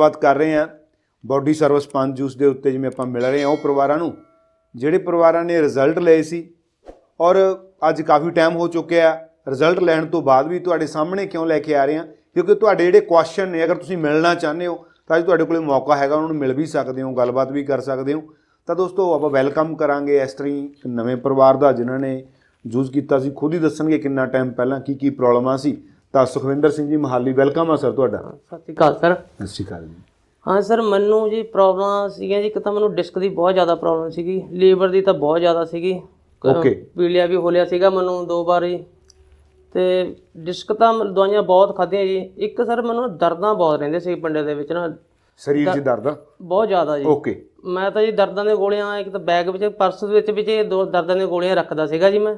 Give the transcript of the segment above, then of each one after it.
ਗੱਲਬਾਤ ਕਰ ਰਹੇ ਹਾਂ। ਬਾਡੀ ਸਰਵਿਸ ਪੰਜ ਜੂਸ ਦੇ ਉੱਤੇ ਜਿਵੇਂ ਆਪਾਂ ਮਿਲ ਰਹੇ ਹਾਂ ਉਹ ਪਰਿਵਾਰਾਂ ਨੂੰ। ਜਿਹੜੇ ਪਰਿਵਾਰਾਂ ਨੇ ਰਿਜ਼ਲਟ ਲਏ ਸੀ ਔਰ ਅੱਜ ਕਾਫੀ ਟਾਈਮ ਹੋ ਚੁੱਕਿਆ ਰਿਜ਼ਲਟ ਲੈਣ ਤੋਂ ਬਾਅਦ ਵੀ ਤੁਹਾਡੇ ਸਾਹਮਣੇ ਕਿਉਂ ਲੈ ਕੇ ਆ ਰਹੇ ਹਾਂ? ਕਿਉਂਕਿ ਤੁਹਾਡੇ ਜਿਹੜੇ ਕੁਐਸਚਨ ਨੇ, ਅਗਰ ਤੁਸੀਂ ਮਿਲਣਾ ਚਾਹੁੰਦੇ ਹੋ, ਤਾਂ ਅੱਜ ਤੁਹਾਡੇ ਕੋਲੇ ਮੌਕਾ ਹੈਗਾ, ਉਹਨਾਂ ਨੂੰ ਮਿਲ ਵੀ ਸਕਦੇ ਹੋ, ਗੱਲਬਾਤ ਵੀ ਕਰ ਸਕਦੇ ਹੋ। ਤਾਂ ਦੋਸਤੋ, ਆਪਾਂ ਵੈਲਕਮ ਕਰਾਂਗੇ ਇਸ ਤਰ੍ਹਾਂ ਹੀ ਨਵੇਂ ਪਰਿਵਾਰ ਦਾ, ਜਿਨ੍ਹਾਂ ਨੇ ਯੂਜ਼ ਕੀਤਾ ਸੀ। ਖੁਦ ਹੀ ਦੱਸਣਗੇ ਕਿੰਨਾ ਟਾਈਮ ਪਹਿਲਾਂ ਕੀ ਕੀ ਪ੍ਰੋਬਲਮਾਂ ਸੀ। ਤਾਂ ਸੁਖਵਿੰਦਰ ਸਿੰਘ ਜੀ ਮਹਾਲੀ ਵੈਲਕਮ ਆ ਸਰ ਤੁਹਾਡਾ। ਸਤਿ ਸ਼੍ਰੀ ਅਕਾਲ ਸਰ। ਸਤਿ ਸ਼੍ਰੀ ਅਕਾਲ ਜੀ। ਹਾਂ ਸਰ ਮੈਨੂੰ ਜੀ ਪ੍ਰੋਬਲਮ ਸੀਗੀਆਂ ਜੀ ਇੱਕ ਤਾਂ ਮੈਨੂੰ ਡਿਸਕ ਦੀ ਬਹੁਤ ਜ਼ਿਆਦਾ ਪ੍ਰੋਬਲਮ ਸੀਗੀ ਲੀਵਰ ਦੀ ਤਾਂ ਬਹੁਤ ਜ਼ਿਆਦਾ ਸੀਗੀ। ਕ- Okay. ਪੀਲੀਆ ਵੀ ਹੋ ਲਿਆ ਸੀਗਾ ਮੈਨੂੰ ਦੋ ਵਾਰ। ਤੇ ਡਿਸਕ ਤਾਂ ਦਵਾਈਆਂ ਬਹੁਤ ਖਾਧੀਆਂ ਜੀ। ਇੱਕ ਸਰ ਮੈਨੂੰ ਦਰਦਾਂ ਬਹੁਤ ਰਹਿੰਦੇ ਸੀ ਪਿੰਡੇ ਦੇ ਵਿੱਚ ਨਾ। ਸਰੀਰ 'ਚ ਦਰਦ ਬਹੁਤ ਜ਼ਿਆਦਾ ਜੀ। ਓਕੇ ਮੈਂ ਤਾਂ ਜੀ ਦਰਦਾਂ ਦੀਆਂ ਗੋਲੀਆਂ ਇੱਕ ਤਾਂ ਬੈਗ ਵਿੱਚ ਪਰਸ ਦੇ ਵਿੱਚ ਵਿੱਚ ਇਹ ਦੋ ਦਰਦਾਂ ਦੀਆਂ ਗੋਲੀਆਂ ਰੱਖਦਾ ਸੀਗਾ ਜੀ ਮੈਂ।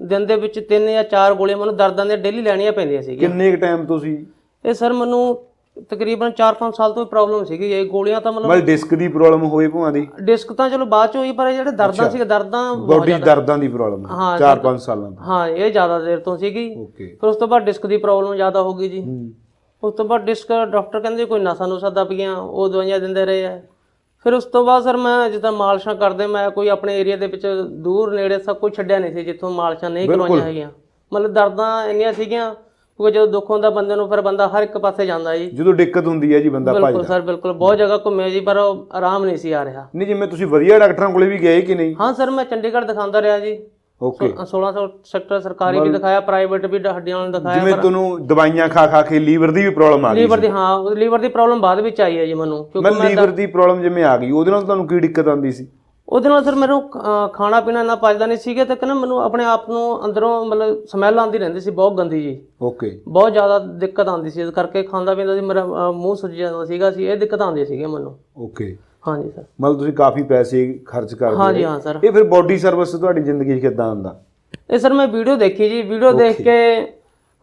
ਦਿਨ ਦੇ ਵਿੱਚ ਤਿੰਨ ਜਾਂ ਚਾਰ ਗੋਲੀਆਂ ਮੈਨੂੰ ਦਰਦਾਂ ਦੀਆਂ ਡੇਲੀ ਲੈਣੀਆਂ ਪੈਂਦੀਆਂ ਸੀਗੀਆਂ। ਕਿੰਨੇ ਕ ਟਾਈਮ ਤੁਸੀਂ? ਇਹ ਸਰ ਮੈਨੂੰ ਤਕਰੀਬਨ 4-5 ਸਾਲ ਤੋਂ ਪ੍ਰੋਬਲਮ ਸੀਗੀ। ਇਹ ਗੋਲੀਆਂ ਤਾਂ ਮਤਲਬ ਮਤਲਬ ਡਿਸਕ ਦੀ ਪ੍ਰੋਬਲਮ ਹੋਈ ਭੂਆਂ ਦੀ। ਡਿਸਕ ਤਾਂ ਚਲੋ ਬਾਅਦ ਚ ਹੋਈ ਪਰ ਇਹ ਜਿਹੜੇ ਦਰਦਾਂ ਸੀ ਦਰਦਾਂ ਬਾਡੀ ਦਰਦਾਂ ਦੀ ਪ੍ਰੋਬਲਮ ਹਾਂ, 4-5 ਸਾਲਾਂ ਤੋਂ। ਹਾਂ ਇਹ ਜ਼ਿਆਦਾ ਦੇਰ ਤੋਂ ਸੀਗੀ। ਓਕੇ ਫਿਰ ਉਸ ਤੋਂ ਬਾਅਦ ਡਿਸਕ ਦੀ ਪ੍ਰੋਬਲਮ ਜ਼ਿਆਦਾ ਹੋ ਗਈ ਜੀ। ਉਸ ਤੋਂ ਬਾਅਦ ਡਿਸਕ ਡਾਕਟਰ ਕਹਿੰਦੇ ਕੋਈ ਨਸਾਂ ਨੂਸਾਂ ਦੱਬ ਗਈਆਂ ਉਹ ਦਵਾਈਆਂ ਦਿੰਦੇ ਰਹੇ ਆ। ਫਿਰ ਉਸ ਤੋਂ ਬਾਅਦ ਸਰ ਮੈਂ ਜਿੱਦਾਂ ਮਾਲਸ਼ਾਂ ਕਰਦੇ ਮੈਂ ਕੋਈ ਆਪਣੇ ਏਰੀਆ ਦੇ ਵਿੱਚ ਦੂਰ ਨੇੜੇ ਸਭ ਕੁਝ ਛੱਡਿਆ ਨਹੀਂ ਸੀ ਜਿੱਥੋਂ ਮਾਲਸ਼ਾਂ ਨਹੀਂ ਕਰਵਾਈਆਂ ਹੈਗੀਆਂ। ਮਤਲਬ ਦਰਦਾਂ ਇੰਨੀਆਂ ਸੀਗੀਆਂ ਕਿਉਂਕਿ ਜਦੋਂ ਦੁੱਖ ਹੁੰਦਾ ਬੰਦੇ ਨੂੰ ਫਿਰ ਬੰਦਾ ਹਰ ਇੱਕ ਪਾਸੇ ਜਾਂਦਾ ਜੀ। ਜਦੋਂ ਦਿੱਕਤ ਹੁੰਦੀ ਹੈ ਜੀ ਬੰਦਾ ਬਿਲਕੁਲ ਭੱਜਦਾ ਸਰ ਬਿਲਕੁਲ। ਬਹੁਤ ਜਗ੍ਹਾ ਘੁੰਮੇ ਜੀ ਪਰ ਆਰਾਮ ਨਹੀਂ ਸੀ ਆ ਰਿਹਾ। ਨਹੀਂ ਜਿਵੇਂ ਤੁਸੀਂ ਵਧੀਆ ਡਾਕਟਰਾਂ ਕੋਲੇ ਵੀ ਗਏ ਕਿ ਨਹੀਂ? ਹਾਂ ਸਰ ਮੈਂ ਚੰਡੀਗੜ੍ਹ ਦਿਖਾਉਂਦਾ ਰਿਹਾ ਜੀ। ਓਕੇ 1600 ਸੈਕਟਰ ਸਰਕਾਰੀ ਵੀ ਦਿਖਾਇਆ ਪ੍ਰਾਈਵੇਟ ਵੀ ਹੱਡੀਆਂ ਨੂੰ ਦਿਖਾਇਆ ਜਿਵੇਂ ਤੁਹਾਨੂੰ ਦਵਾਈਆਂ ਖਾ ਖਾ ਕੇ ਲੀਵਰ ਦੀ ਵੀ ਪ੍ਰੋਬਲਮ ਆ ਗਈ ਲੀਵਰ ਦੀ ਹਾਂ ਲੀਵਰ ਦੀ ਪ੍ਰੋਬਲਮ ਬਾਅਦ ਵਿੱਚ ਆਈ ਹੈ ਜੀ ਮੈਨੂੰ ਕਿਉਂਕਿ ਮੈਂ ਲੀਵਰ ਦੀ ਪ੍ਰੋਬਲਮ ਜਿਵੇਂ ਆ ਗਈ ਉਹਦੇ ਨਾਲ ਤੁਹਾਨੂੰ ਕੀ ਦਿੱਕਤ ਆਉਂਦੀ ਸੀ? ਉਹਦੇ ਨਾਲ ਸਰ ਮੈਨੂੰ ਖਾਣਾ ਪੀਣਾ ਨਾ ਪਚਦਾ ਨਹੀਂ ਸੀਗਾ ਤੇ ਕਹਿੰਦਾ ਮੈਨੂੰ ਆਪਣੇ ਆਪ ਨੂੰ ਅੰਦਰੋਂ ਮਤਲਬ ਸਮੈਲ ਆਉਂਦੀ ਰਹਿੰਦੀ ਸੀ ਬਹੁਤ ਗੰਦੀ ਜੀ। ਓਕੇ ਬਹੁਤ ਜ਼ਿਆਦਾ ਦਿੱਕਤ ਆਉਂਦੀ ਸੀ ਇਸ ਕਰਕੇ ਖਾਂਦਾ ਪੀਂਦਾ ਸੀ ਮੇਰਾ ਮੂੰਹ ਸੁੱਜ ਜਾਂਦਾ ਸੀਗਾ ਸੀ ਇਹ ਦਿੱਕਤ ਆਉਂਦੀ ਸੀਗੀ ਮੈਨੂੰ। ਓਕੇ ਹਾਂਜੀ ਸਰ ਮਤਲਬ ਤੁਸੀਂ ਕਾਫੀ ਪੈਸੇ ਖਰਚ ਕਰਦੇ ਹੋ। ਹਾਂਜੀ ਹਾਂ ਸਰ ਇਹ ਫਿਰ ਬਾਡੀ ਸਰਵਿਸ ਤੁਹਾਡੀ ਜ਼ਿੰਦਗੀ 'ਚ ਕਿੱਦਾਂ ਆਉਂਦਾ? ਇਹ ਸਰ ਮੈਂ ਵੀਡੀਓ ਦੇਖੀ ਜੀ। ਵੀਡੀਓ ਦੇਖ ਕੇ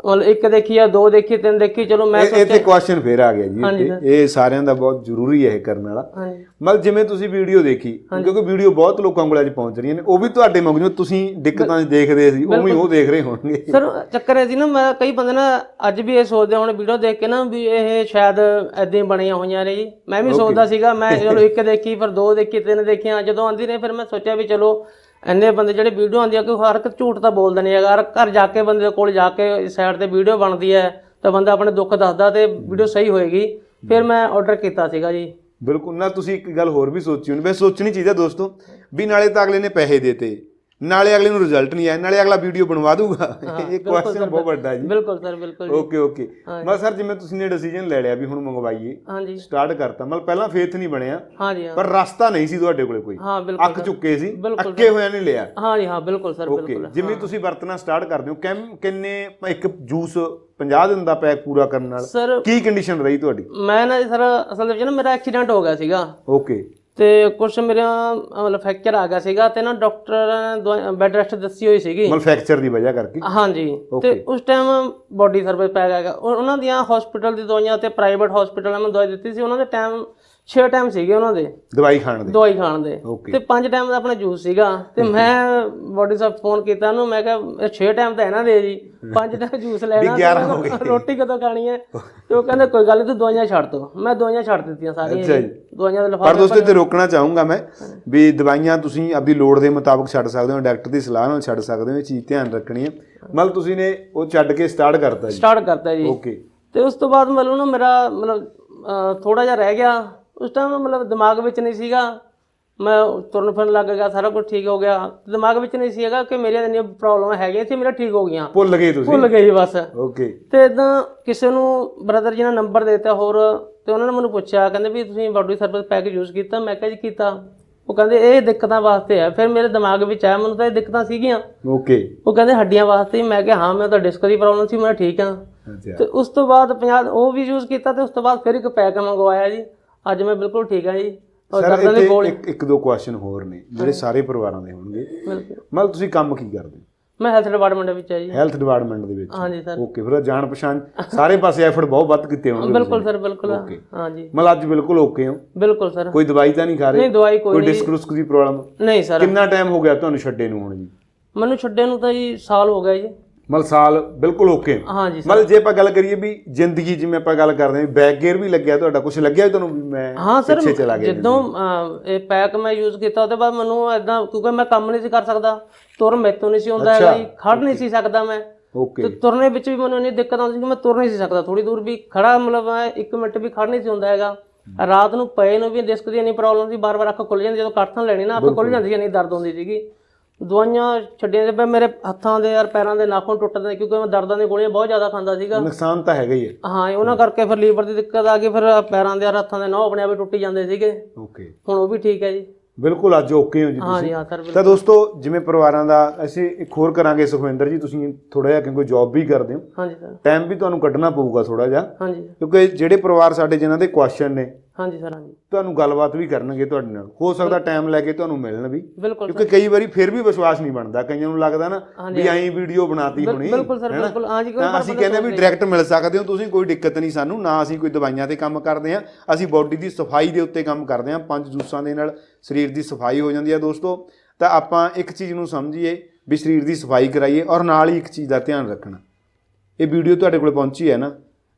ਮਤਲਬ ਇੱਕ ਦੇਖੀ ਆ ਦੋ ਦੇਖੀ ਤਿੰਨ ਦੇਖੀ ਚਲੋ ਮੈਂ ਇਹ ਇੱਥੇ ਕੁਐਸਚਨ ਫੇਰ ਆ ਗਿਆ ਜੀ। ਇਹ ਸਾਰਿਆਂ ਦਾ ਬਹੁਤ ਜ਼ਰੂਰੀ ਹੈ ਇਹ ਕਰਨ ਵਾਲਾ। ਹਾਂਜੀ। ਮਤਲਬ ਜਿਵੇਂ ਤੁਸੀਂ ਵੀਡੀਓ ਦੇਖੀ ਕਿਉਂਕਿ ਵੀਡੀਓ ਬਹੁਤ ਲੋਕਾਂ ਕੋਲ ਅੱਜ ਪਹੁੰਚ ਰਹੀਆਂ ਨੇ ਉਹ ਵੀ ਤੁਹਾਡੇ ਜਿਵੇਂ ਤੁਸੀਂ ਦਿੱਕਤਾਂ 'ਚ ਦੇਖਦੇ ਸੀ ਉਵੇਂ ਹੀ ਉਹ ਦੇਖ ਰਹੇ ਹੋਣਗੇ। ਸਰ ਚੱਕਰ ਇਹ ਸੀ ਨਾ ਮੈਂ ਕਈ ਬੰਦੇ ਨਾ ਅੱਜ ਵੀ ਇਹ ਸੋਚਦੇ ਹੁਣ ਵੀਡੀਓ ਦੇਖ ਕੇ ਨਾ ਵੀ ਇਹ ਸ਼ਾਇਦ ਐਦਾਂ ਹੀ ਬਣੀਆਂ ਹੋਈਆਂ ਨੇ ਜੀ। ਮੈਂ ਵੀ ਸੋਚਦਾ ਸੀਗਾ ਮੈਂ ਚਲੋ ਇੱਕ ਦੇਖੀ ਫਿਰ ਦੋ ਦੇਖੀ ਤਿੰਨ ਦੇਖੀਆਂ ਜਦੋਂ ਆਂਦੀ ਨੇ ਫਿਰ ਮੈਂ ਸੋਚਿਆ ਵੀ ਚਲੋ ਇੰਨੇ ਬੰਦੇ ਜਿਹੜੇ ਵੀਡੀਓ ਆਉਂਦੀ ਆ ਕਿ ਹਰ ਇੱਕ ਝੂਠ ਤਾਂ ਬੋਲਦਾ ਨਹੀਂ ਹੈਗਾ ਹਰ ਘਰ ਜਾ ਕੇ ਬੰਦੇ ਕੋਲ ਜਾ ਕੇ ਸਾਈਡ ਤੇ ਵੀਡੀਓ ਬਣਦੀ ਹੈ, ਤਾਂ ਬੰਦਾ ਆਪਣੇ ਦੁੱਖ ਦੱਸਦਾ ਤੇ ਵੀਡੀਓ ਸਹੀ ਹੋਏਗੀ। ਫਿਰ ਮੈਂ ਆਰਡਰ ਕੀਤਾ ਸੀਗਾ ਜੀ। ਬਿਲਕੁਲ। ਨਾ, ਤੁਸੀਂ ਇੱਕ ਗੱਲ ਹੋਰ ਵੀ ਸੋਚੀ ਹੋਣੀ। ਵੈਸੇ ਸੋਚਣੀ ਚਾਹੀਦਾ ਦੋਸਤੋ, ਵੀ ਨਾਲੇ ਤਾਂ ਅਗਲੇ ਨੇ ਪੈਸੇ ਦੇਤੇ। ਨਾਲੇ ਅਗਲੇ ਨੂੰ ਰਿਜ਼ਲਟ ਨਹੀਂ ਆਇਆ ਨਾਲੇ ਅਗਲਾ ਵੀਡੀਓ ਬਣਵਾ ਦੂਗਾ ਇਹ ਕੁਐਸਚਨ ਬਹੁਤ ਵੱਡਾ ਜੀ। ਬਿਲਕੁਲ ਸਰ ਬਿਲਕੁਲ ਓਕੇ ਓਕੇ ਮੈਂ ਸਰ ਜਿਵੇਂ ਤੁਸੀਂ ਨੇ ਡਿਸੀਜਨ ਲੈ ਲਿਆ ਵੀ ਹੁਣ ਮੰਗਵਾਈਏ ਹਾਂਜੀ ਸਟਾਰਟ ਕਰਤਾ। ਮਤਲਬ ਪਹਿਲਾਂ ਫੇਥ ਨਹੀਂ ਬਣਿਆ ਹਾਂਜੀ ਪਰ ਰਸਤਾ ਨਹੀਂ ਸੀ ਤੁਹਾਡੇ ਕੋਲੇ ਕੋਈ। ਅੱਕ ਚੁੱਕੇ ਸੀ ਅੱਕੇ ਹੋਇਆ ਨਹੀਂ ਲਿਆ। ਹਾਂਜੀ ਹਾਂ ਬਿਲਕੁਲ ਸਰ ਬਿਲਕੁਲ। ਜਿਵੇਂ ਤੁਸੀਂ ਵਰਤਣਾ ਸਟਾਰਟ ਕਰਦੇ ਹੋ ਕਿੰਨ- ਕਿੰਨੇ ਇੱਕ ਜੂਸ 50 ਦਿਨ ਦਾ ਪੈਕ ਪੂਰਾ ਕਰਨ ਨਾਲ ਕੀ ਕੰਡੀਸ਼ਨ ਰਹੀ ਤੁਹਾਡੀ? ਮੈਂ ਨਾ ਸਰ ਅਸਲ ਵਿੱਚ ਨਾ ਮੇਰਾ ਐਕਸੀਡੈਂਟ ਹੋ ਗਿਆ ਸੀਗਾ। ਓਕੇ ਤੇ ਕੁਝ ਮੇਰਾ ਮਤਲਬ ਫ੍ਰੈਕਚਰ ਆ ਗਿਆ ਸੀਗਾ ਤੇ ਨਾ ਡਾਕਟਰ ਨੇ ਬੈੱਡ ਰੈਸਟ ਦੱਸੀ ਹੋਈ ਸੀਗੀ। ਮਤਲਬ ਫ੍ਰੈਕਚਰ ਦੀ ਵਜ੍ਹਾ ਕਰਕੇ? ਹਾਂਜੀ। ਤੇ ਉਸ ਟਾਈਮ ਬਾਡੀ ਸਰਵਿਸ ਪੈ ਗਿਆ ਉਹ- ਉਹਨਾਂ ਦੀਆਂ ਹਸਪੀਟਲ ਦੀ ਦਵਾਈਆਂ ਤੇ ਪ੍ਰਾਈਵੇਟ ਹਸਪੀਟਲ ਮੈਂ ਦਵਾਈ ਦਿੱਤੀ ਸੀ। ਉਹਨਾਂ ਦੇ ਟਾਈਮ 6 ਟਾਈਮ ਸੀਗੇ ਉਹਨਾਂ ਦੇ। ਦਵਾਈ ਖਾਣ ਦੇ। ਦਵਾਈ ਖਾਣ ਦੇ। ਤੇ 5 ਟਾਈਮ ਦਾ ਆਪਣਾ ਜੂਸ ਸੀਗਾ। ਤੇ ਮੈਂ ਬਾਡੀ ਸਾਹਿਬ ਫੋਨ ਕੀਤਾ ਉਹਨੂੰ ਮੈਂ ਕਿਹਾ 6 ਟਾਈਮ ਤਾਂ ਇਹਨਾਂ ਦੇ ਜੀ। 5 ਟਾਈਮ ਜੂਸ ਲੈਣਾ ਤੇ 11 ਹੋ ਮੈਂ ਰੋਟੀ ਕਦੋਂ ਖਾਣੀ ਹੈ? ਤੇ ਉਹ ਕਹਿੰਦੇ ਕੋਈ ਗੱਲ ਨਹੀਂ ਤੂੰ ਦਵਾਈਆਂ ਛੱਡ ਦੋ। ਮੈਂ ਦਵਾਈਆਂ ਛੱਡ ਦਿੱਤੀਆਂ ਸਾਰੀਆਂ ਅੱਛਾ ਜੀ। ਜੀ। ਦਵਾਈਆਂ ਦੇ ਪਰ ਲਿਫਾਫੇ ਦੋਸਤੋ ਤੇ ਰੋਕਣਾ ਚਾਹੂੰਗਾ ਮੈਂ ਵੀ ਦਵਾਈਆਂ ਤੁਸੀਂ ਆਪਦੀ ਲੋੜ ਦੇ ਮੁਤਾਬਕ ਛੱਡ ਸਕਦੇ ਹੋ ਡਾਕਟਰ ਦੀ ਸਲਾਹ ਨਾਲ ਛੱਡ ਸਕਦੇ ਹੋ ਇਹ ਚੀਜ਼ ਧਿਆਨ ਰੱਖਣੀ ਹੈ। ਮਤਲਬ ਤੁਸੀਂ ਨੇ ਉਹ ਛੱਡ ਕੇ ਸਟਾਰਟ ਕਰਤਾ ਜੀ। ਸਟਾਰਟ ਕਰਤਾ ਜੀ। ਓਕੇ ਤੇ ਉਸ ਤੋਂ ਬਾਅਦ ਮਤਲਬ ਨਾ ਮੇਰਾ ਮਤਲਬ ਥੋੜਾ ਜਿਹਾ ਰਹਿ ਗਿਆ। ਉਸ ਟਾਈਮ ਮਤਲਬ ਦਿਮਾਗ ਵਿੱਚ ਨਹੀਂ ਸੀਗਾ। ਮੈਂ ਤੁਰਨ ਫਿਰਨ ਲੱਗ ਗਿਆ ਸਾਰਾ ਕੁਝ ਠੀਕ ਹੋ ਗਿਆ। ਦਿਮਾਗ ਵਿੱਚ ਨਹੀਂ ਸੀਗਾ ਕਿ ਮੇਰੀਆਂ ਇੰਨੀਆਂ ਪ੍ਰੋਬਲਮ ਹੈਗੀਆਂ ਸੀ ਮੇਰਾ ਠੀਕ ਹੋ ਗਈਆਂ। ਭੁੱਲ ਗਏ ਤੁਸੀਂ? ਭੁੱਲ ਗਈ ਬਸ। ਓਕੇ ਤੇ ਇਦਾਂ ਕਿਸੇ ਨੂੰ ਬ੍ਰਦਰ ਜੀ ਨੇ ਨੰਬਰ ਦੇ ਦਿੱਤਾ ਹੋਰ ਤੇ ਉਹਨਾਂ ਨੇ ਮੈਨੂੰ ਪੁੱਛਿਆ ਕਹਿੰਦੇ ਵੀ ਤੁਸੀਂ ਬਾਡੀ ਸਰਵਿਸ ਪੈਕ ਯੂਜ਼ ਕੀਤਾ? ਮੈਂ ਕਿਹਾ ਜੀ ਕੀਤਾ। ਉਹ ਕਹਿੰਦੇ ਇਹ ਦਿੱਕਤਾਂ ਵਾਸਤੇ ਹੈ ਫਿਰ ਮੇਰੇ ਦਿਮਾਗ ਵਿੱਚ ਆਇਆ ਮੈਨੂੰ ਤਾਂ ਇਹ ਦਿੱਕਤਾਂ ਸੀਗੀਆਂ। ਓਕੇ ਉਹ ਕਹਿੰਦੇ ਹੱਡੀਆਂ ਵਾਸਤੇ। ਮੈਂ ਕਿਹਾ ਹਾਂ ਮੈਂ ਤਾਂ ਡਿਸਕ ਦੀ ਪ੍ਰੋਬਲਮ ਸੀ ਮੈਂ ਠੀਕ ਅੱਛਾ। ਤੇ ਉਸ ਤੋਂ ਬਾਅਦ 50 ਉਹ ਵੀ ਯੂਜ਼ ਕੀਤਾ ਤੇ ਉਸ ਤੋਂ ਬਾਅਦ ਫਿਰ ਇੱਕ ਪੈਕ ਮੰਗਵਾਇਆ ਜੀ। ਅੱਜ ਮੈਂ ਬਿਲਕੁਲ ਠੀਕ ਹਾਂ ਜੀ। ਸਰ ਦਰਦਾਂ ਦੇ ਇੱਥੇ ਕੋਲ ਇੱਕ ਇੱਕ ਦੋ ਕੁਐਸਚਨ ਹੋਰ ਨੇ ਜਿਹੜੇ ਸਾਰੇ ਪਰਿਵਾਰਾਂ ਦੇ ਹੋਣਗੇ। ਬਿਲਕੁਲ। ਮਤਲਬ ਤੁਸੀਂ ਕੰਮ ਕੀ ਕਰਦੇ? ਹੋ ਮੈਂ ਹੈਲਥ ਡਿਪਾਰਟਮੈਂਟ ਵਿੱਚ ਹੈ ਜੀ। ਹੈਲਥ ਡਿਪਾਰਟਮੈਂਟ ਦੇ ਵਿੱਚ। ਹਾਂਜੀ ਸਰ ਓਕੇ ਫਿਰ ਜਾਣ ਪਛਾਣ ਸਾਰੇ ਪਾਸੇ ਐਫਰਟ ਬਹੁਤ ਵੱਧ ਕੀਤੇ ਹੋਣਗੇ ਬਿਲਕੁਲ ਸਰ ਬਿਲਕੁਲ। Okay. ਹਾਂਜੀ ਮਤਲਬ ਅੱਜ ਬਿਲਕੁਲ ਓਕੇ ਹੋ? ਬਿਲਕੁਲ ਸਰ ਕੋਈ ਦਵਾਈ ਤਾਂ ਨਹੀਂ ਖਾ ਰਹੇ? ਨਹੀਂ ਦਵਾਈ ਕੋਈ ਕੋਈ ਨਹੀਂ। ਡਿਸਕ ਰੁਸਕ ਦੀ ਪ੍ਰੋਬਲਮ ਨਹੀਂ ਸਰ ਕਿੰਨਾ ਟਾਈਮ ਹੋ ਗਿਆ ਤੁਹਾਨੂੰ ਛੱਡੇ ਨੂੰ ਹੁਣ ਜੀ? ਮੈਨੂੰ ਛੱਡੇ ਨੂੰ ਤਾਂ ਜੀ ਸਾਲ ਹੋ ਗਿਆ ਜੀ। ਮਤਲਬ ਸਾਲ ਬਿਲਕੁਲ ਓਕੇ ਹਾਂਜੀ ਸਰ। ਮਤਲਬ ਜੇ ਆਪਾਂ ਗੱਲ ਕਰੀਏ ਵੀ ਜ਼ਿੰਦਗੀ ਜਿਵੇਂ ਆਪਾਂ ਗੱਲ ਕਰਦੇ ਹਾਂ ਬੈਕ ਗੇਅਰ ਵੀ ਲੱਗਿਆ ਤੁਹਾਡਾ ਕੁਝ ਲੱਗਿਆ ਤੁਹਾਨੂੰ ਵੀ ਮੈਂ ਹਾਂ ਸਰ ਪਿੱਛੇ ਚਲਾ ਗਿਆ? ਜਦੋਂ ਅਹ, ਇਹ ਪੈਕ ਮੈਂ ਯੂਜ਼ ਕੀਤਾ ਉਹਦੇ ਬਾਅਦ ਮੈਨੂੰ ਐਦਾਂ ਕਿਉਂਕਿ ਮੈਂ ਕੰਮ ਨਹੀਂ ਸੀ ਕਰ ਸਕਦਾ ਤੁਰ ਮੈਥੋਂ ਨਹੀਂ ਸੀ ਹੁੰਦਾ ਹੈਗਾ ਜੀ ਖੜ ਨਹੀਂ ਸੀ ਸਕਦਾ ਮੈਂ। ਤੇ ਓਕੇ ਤੁਰਨੇ ਵਿੱਚ ਵੀ ਮੈਨੂੰ ਇੰਨੀ ਦਿੱਕਤ ਆਉਂਦੀ ਸੀ ਕਿ ਮੈਂ ਤੁਰ ਨਹੀਂ ਸੀ ਸਕਦਾ ਥੋੜੀ ਦੂਰ ਵੀ ਖੜਾ ਮਤਲਬ ਮੈਂ 1 ਮਿੰਟ ਵੀ ਖੜ ਨਹੀਂ ਸੀ ਹੁੰਦਾ ਹੈਗਾ। ਰਾਤ ਨੂੰ ਪਏ ਨੂੰ ਵੀ ਡਿਸਕ ਦੀ ਇੰਨੀ ਪ੍ਰੋਬਲਮ ਸੀ ਬਾਰ-ਬਾਰ ਅੱਖ ਖੁੱਲ ਜਾਂਦੀ ਜਦੋਂ ਕਾਠਾਂ ਲੈਣੀ ਨਾ ਅੱਖ ਖੁੱਲ ਜਾਂਦੀ ਸੀ ਇੰਨੀ ਦਰਦ ਹੁੰਦੀ ਸੀਗੀ। ਦਵਾਈਆਂ ਛੱਡੀਆਂ ਤੇ ਮੇਰੇ ਹੱਥਾਂ ਦੇ ਯਾਰ ਪੈਰਾਂ ਦੇ ਨਾਖੂਨ ਟੁੱਟਦੇ ਕਿਉਂਕਿ ਮੈਂ ਦਰਦਾਂ ਦੀਆਂ ਗੋਲੀਆਂ ਬਹੁਤ ਜ਼ਿਆਦਾ ਖਾਂਦਾ ਸੀਗਾ। ਨੁਕਸਾਨ ਤਾਂ ਹੈਗਾ ਹੀ ਹੈ। ਹਾਂ ਉਹਨਾਂ ਕਰਕੇ ਫਿਰ ਲੀਵਰ ਦੀ ਦਿੱਕਤ ਆ ਗਈ ਫਿਰ ਪੈਰਾਂ ਦੇ ਯਾਰ ਹੱਥਾਂ ਦੇ ਨਹੁੰ ਆਪਣੇ ਆਪ ਹੀ ਟੁੱਟੀ ਜਾਂਦੇ ਸੀਗੇ। ਓਕੇ। ਹੁਣ ਉਹ ਵੀ ਠੀਕ ਹੈ ਜੀ। ਬਿਲਕੁਲ ਅੱਜ ਓਕੇ ਹੋ ਜੀ ਹਾਂ ਤੁਸੀਂ। ਜੀ ਹਾਂ ਸਰ ਬਿਲਕੁਲ। ਤਾਂ ਦੋਸਤੋ ਜਿਵੇਂ ਪਰਿਵਾਰਾਂ ਦਾ ਅਸੀਂ ਇੱਕ ਹੋਰ ਕਰਾਂਗੇ ਸੁਖਵਿੰਦਰ ਜੀ ਤੁਸੀਂ ਥੋੜਾ ਜਿਹਾ ਕਿਉਂਕਿ ਜੌਬ ਵੀ ਕਰਦੇ ਹੋ। ਹਾਂਜੀ ਸਰ। ਟਾਈਮ ਵੀ ਤੁਹਾਨੂੰ ਕੱਢਣਾ ਪਊਗਾ ਥੋੜਾ ਜਿਹਾ। ਹਾਂਜੀ। ਕਿਉਂਕਿ ਜਿਹੜੇ ਪਰਿਵਾਰ ਸਾਡੇ ਜਿਨ੍ਹਾਂ ਦੇ ਕੁਐਸਚਨ ਨੇ ਹਾਂਜੀ ਸਰ ਹਾਂਜੀ। ਤੁਹਾਨੂੰ ਗੱਲਬਾਤ ਵੀ ਕਰਨਗੇ ਤੁਹਾਡੇ ਨਾਲ। ਹੋ ਸਕਦਾ ਟਾਈਮ ਲੈ ਕੇ ਤੁਹਾਨੂੰ ਮਿਲਣ ਵੀ। ਬਿਲਕੁਲ ਕਿਉਂਕਿ ਕਈ ਵਾਰੀ ਫਿਰ ਵੀ ਵਿਸ਼ਵਾਸ ਨਹੀਂ ਬਣਦਾ। ਕਈਆਂ ਨੂੰ ਲੱਗਦਾ ਨਾ ਵੀ ਐਂ ਵੀਡੀਓ ਬਣਾਤੀ ਹੋਣੀ ਬਿਲਕੁਲ ਸਰ? ਬਿਲਕੁਲ। ਹਾਂ ਜੀ ਕੋਈ ਅਸੀਂ ਕਹਿੰਦੇ ਵੀ ਡਾਇਰੈਕਟ ਮਿਲ ਸਕਦੇ ਹੋ ਤੁਸੀਂ ਕੋਈ ਦਿੱਕਤ ਨਹੀਂ ਸਾਨੂੰ ਨਾ ਅਸੀਂ ਕੋਈ ਦਵਾਈਆਂ ਤੇ ਕੰਮ ਕਰਦੇ ਆ ਅਸੀਂ ਬਾਡੀ ਦੀ ਸਫ਼ਾਈ ਦੇ ਉੱਤੇ ਕੰਮ ਕਰਦੇ ਆ ਪੰਜ ਜੂਸਾਂ ਦੇ ਨਾਲ ਸਰੀਰ ਦੀ ਸਫ਼ਾਈ ਹੋ ਜਾਂਦੀ ਹੈ ਦੋਸਤੋ। ਤਾਂ ਆਪਾਂ ਇੱਕ ਚੀਜ਼ ਨੂੰ ਸਮਝੀਏ ਵੀ ਸਰੀਰ ਦੀ ਸਫ਼ਾਈ ਕਰਾਈਏ ਔਰ ਨਾਲ ਹੀ ਇੱਕ ਚੀਜ਼ ਦਾ ਧਿਆਨ ਰੱਖਣਾ। ਇਹ ਵੀਡੀਓ ਤੁਹਾਡੇ ਕੋਲ ਪਹੁੰਚੀ ਹੈ ਨਾ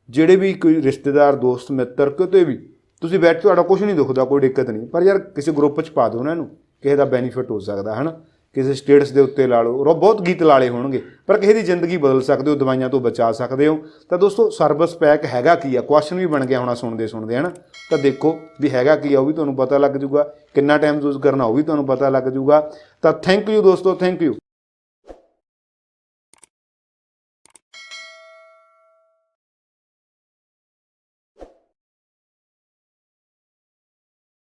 ਜਿਹੜੇ ਵੀ ਕੋਈ ਰਿਸ਼ਤੇਦਾਰ ਦੋਸਤ ਮਿੱਤਰ ਕਿਤੇ ਵੀ ਤੁਸੀਂ ਬੈਠ ਤੁਹਾਡਾ ਕੁਝ ਨਹੀਂ ਦੁਖਦਾ, ਕੋਈ ਦਿੱਕਤ ਨਹੀਂ। ਪਰ ਯਾਰ ਕਿਸੇ ਗਰੁੱਪ 'ਚ ਪਾ ਦਿਓ ਉਹਨਾਂ ਨੂੰ ਕਿਸੇ ਦਾ ਬੈਨੀਫਿਟ ਹੋ ਸਕਦਾ ਹੈ ਨਾ ਕਿਸੇ ਸਟੇਟਸ ਦੇ ਉੱਤੇ ਲਾ ਲਓ। ਰੋ, ਬਹੁਤ ਗੀਤ ਲਾਲੇ ਹੋਣਗੇ, ਪਰ ਕਿਸੇ ਦੀ ਜ਼ਿੰਦਗੀ ਬਦਲ ਸਕਦੇ ਹੋ, ਦਵਾਈਆਂ ਤੋਂ ਬਚਾ ਸਕਦੇ ਹੋ। ਤਾਂ ਦੋਸਤੋ ਸਰਵਿਸ ਪੈਕ ਹੈਗਾ ਕੀ ਆ? ਕੁਐਸਚਨ ਵੀ ਬਣ ਗਿਆ ਹੋਣਾ ਸੁਣਦੇ ਸੁਣਦੇ, ਹਨਾ? ਤਾਂ ਦੇਖੋ ਵੀ ਹੈਗਾ ਕੀ ਆ, ਉਹ ਵੀ ਤੁਹਾਨੂੰ ਪਤਾ ਲੱਗ ਜਾਊਗਾ। ਕਿੰਨਾ ਟਾਈਮ ਯੂਜ਼ ਕਰਨਾ, ਉਹ ਵੀ ਤੁਹਾਨੂੰ ਪਤਾ ਲੱਗ ਜਾਊਗਾ। ਤਾਂ ਥੈਂਕ ਯੂ ਦੋਸਤੋ ਥੈਂਕ ਯੂ